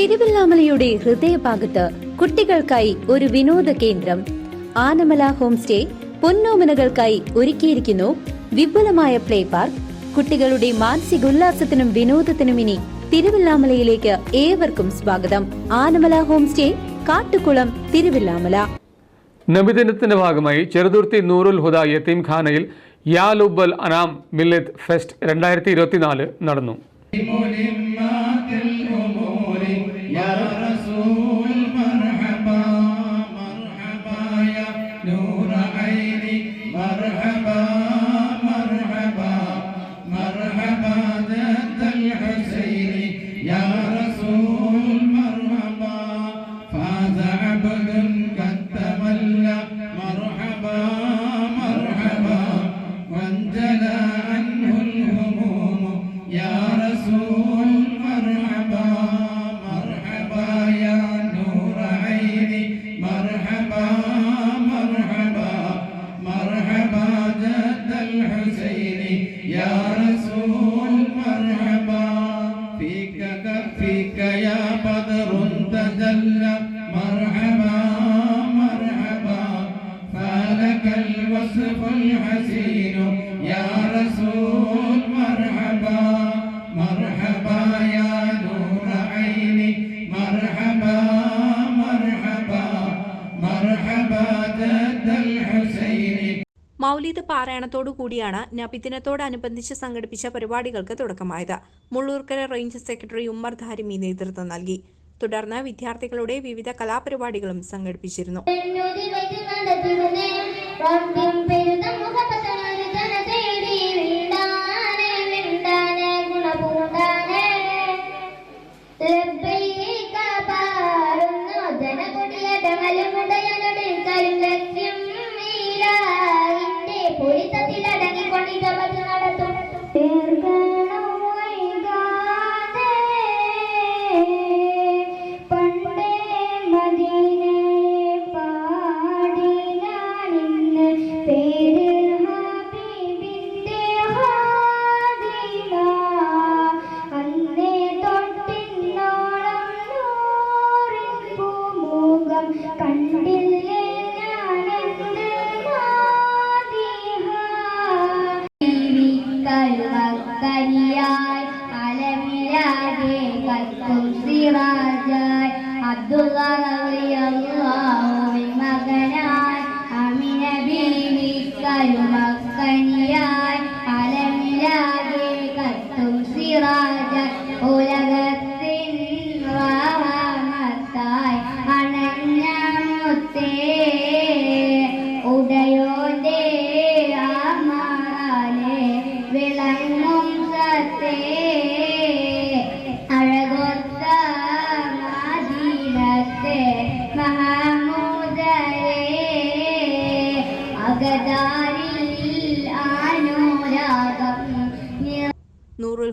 തിരുവല്ലാമലയുടെ ഹൃദയഭാഗത്ത് കുട്ടികൾക്കായി ഒരു വിനോദ കേന്ദ്രം. ആനമല ഹോം സ്റ്റേ പൊന്നോമനകൾക്കായി ഒരുക്കിയിരിക്കുന്നു. വിപുലമായ പ്ലേ പാർക്ക്. കുട്ടികളുടെ മാനസിക ഉല്ലാസത്തിനും വിനോദത്തിനും ഇനി തിരുവല്ലാമലയിലേക്ക് ഏവർക്കും സ്വാഗതം. Anamala home stay Kattukulam Thiruvallamala. നബിദിനത്തിന്റെ ഭാഗമായി ചെറുതുർത്തി നൂറുൽ ഹുദ യത്തീംഖാനയിൽ യാ ലുബൽ അനാം മില്ലത്ത് ഫെസ്റ്റ് രണ്ടായിരത്തി ഇരുപത്തിനാല് നടന്നു. يا رسول مرحبا مرحبا يا نور عيني مرحبا مرحبا مرحبا جد الحسين. يا رسول مرحبا فاز عبد قد تولى مرحبا مرحبا وانجلى عنه الهموم. يا رسول يا رسول مرحبا فيك فيك يا بدر تجلى. مرحبا مرحبا فلك الوصف الحسين. يا رسول مرحبا مرحبا يا نور عيني. مرحبا مرحبا مرحبا الحسين മൗലിദ് പാരായണത്തോടു കൂടിയാണ് നബിദിനത്തോടനുബന്ധിച്ച് സംഘടിപ്പിച്ച പരിപാടികൾക്ക് തുടക്കമായത്. മുള്ളൂർക്കര റേഞ്ച് സെക്രട്ടറി ഉമ്മർ ധാരിമി നേതൃത്വം നൽകി. തുടർന്ന് വിദ്യാർത്ഥികളുടെ വിവിധ കലാപരിപാടികളും സംഘടിപ്പിച്ചിരുന്നു. സിറാജായി അബ്ദുല്ലാഹുവിൻ മകനായി. അമിന ബീവി കരുമക്കനിയായി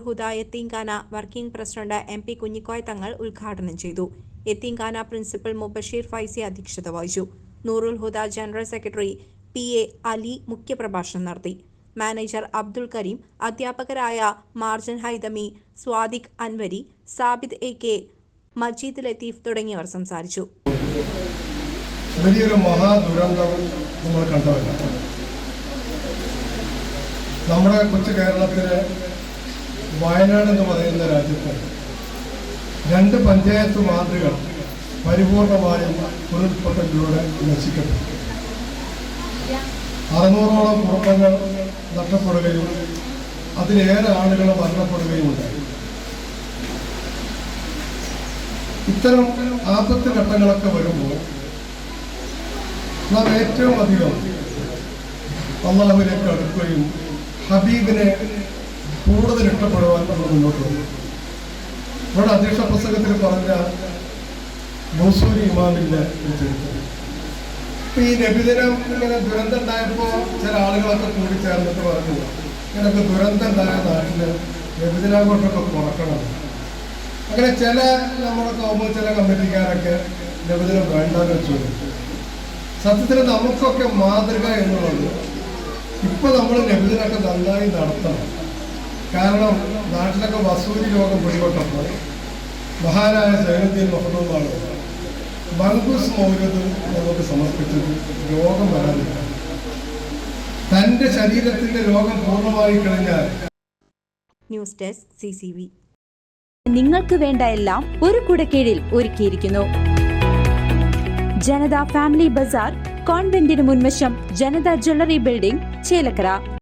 Huda എത്തീങ്കാന working president M P Kunhikoya Thangal ഉദ്ഘാടനം ചെയ്തു. എത്തീങ്കാന പ്രിൻസിപ്പൽ മുബഷീർ ഫൈസി അധ്യക്ഷത വഹിച്ചു. Noorul Huda general secretary P A Ali മുഖ്യപ്രഭാഷണം നടത്തി. മാനേജർ അബ്ദുൽ കരീം അധ്യാപകരായ മാർജൻ ഹൈദമി സ്വാദിഖ് അൻവരി സാബിദ് എ കെ മജീദ് ലത്തീഫ് തുടങ്ങിയവർ സംസാരിച്ചു. വലിയൊരു മഹാദുരന്തം നമ്മൾ കണ്ടതല്ല. നമ്മുടെ കൊച്ചു കേരളത്തിലെ വയനാട് എന്ന് പറയുന്ന രാജ്യത്ത് രണ്ട് പഞ്ചായത്ത് വാർഡുകൾ പരിപൂർണമായും ഉരുൾപൊട്ടലിലൂടെ നശിക്കപ്പെട്ടു. അറുന്നൂറോളം കുടുംബങ്ങൾ നഷ്ടപ്പെടുകയും അതിലേറെ ആളുകൾ മരണപ്പെടുകയും ഉണ്ടായി. ഇത്തരം ആപത്ത് ഘട്ടങ്ങളൊക്കെ വരുമ്പോൾ നാം ഏറ്റവും അധികം അള്ളാഹുവിലേക്ക് അടുക്കുകയും ഹബീബിനെ കൂടുതൽ ഇഷ്ടപ്പെടുവാൻ നമ്മൾ മുന്നോട്ട് പോകും. ഇവിടെ അധ്യക്ഷ പുസ്തകത്തിൽ പറഞ്ഞ മൂസൂരി ഇമാമിന്റെ ഒരു ചരിത്രം. ഈ നബിദിനം ഇങ്ങനെ ദുരന്തം ഉണ്ടായപ്പോ ചില ആളുകളൊക്കെ കൂടി ചേർന്നിട്ട് പറഞ്ഞു. ഇങ്ങനൊക്കെ ദുരന്തം ഉണ്ടായ നാട്ടിൽ നബിദിനാഘോഷമൊക്കെ കുറക്കണം. അങ്ങനെ ചില നമ്മുടെ കൗമ ചില കമ്മിറ്റിക്കാരൊക്കെ നബിദിനം വേണ്ടെന്ന് വെച്ചു. സത്യത്തിൽ നമുക്കൊക്കെ മാതൃക എന്നുള്ളത് ഇപ്പൊ നമ്മൾ നബിദിനൊക്കെ നന്നായി നടത്തണം. കാരണം നാട്ടിലൊക്കെ വസൂരി രോഗം പിടിപെട്ടപ്പോൾ മഹാനായ സൈനുദ്ദീൻ മഹദൂമാണ് മങ്കുസ് മൗലത് നമുക്ക് സമർപ്പിച്ചത് രോഗം വരാതില്ല തന്റെ ശരീരത്തിന്റെ രോഗം പൂർണമായി കഴിഞ്ഞാൽ news desk C C V. നിങ്ങൾക്ക് വേണ്ട എല്ലാം ഒരു കുടക്കീഴിൽ ഒരുക്കിയിരിക്കുന്നു. ജനത ഫാമിലി ബസാർ കോൺവെന്റിന് മുൻവശം ജനത ജ്വല്ലറി ബിൽഡിംഗ് ചേലക്കര.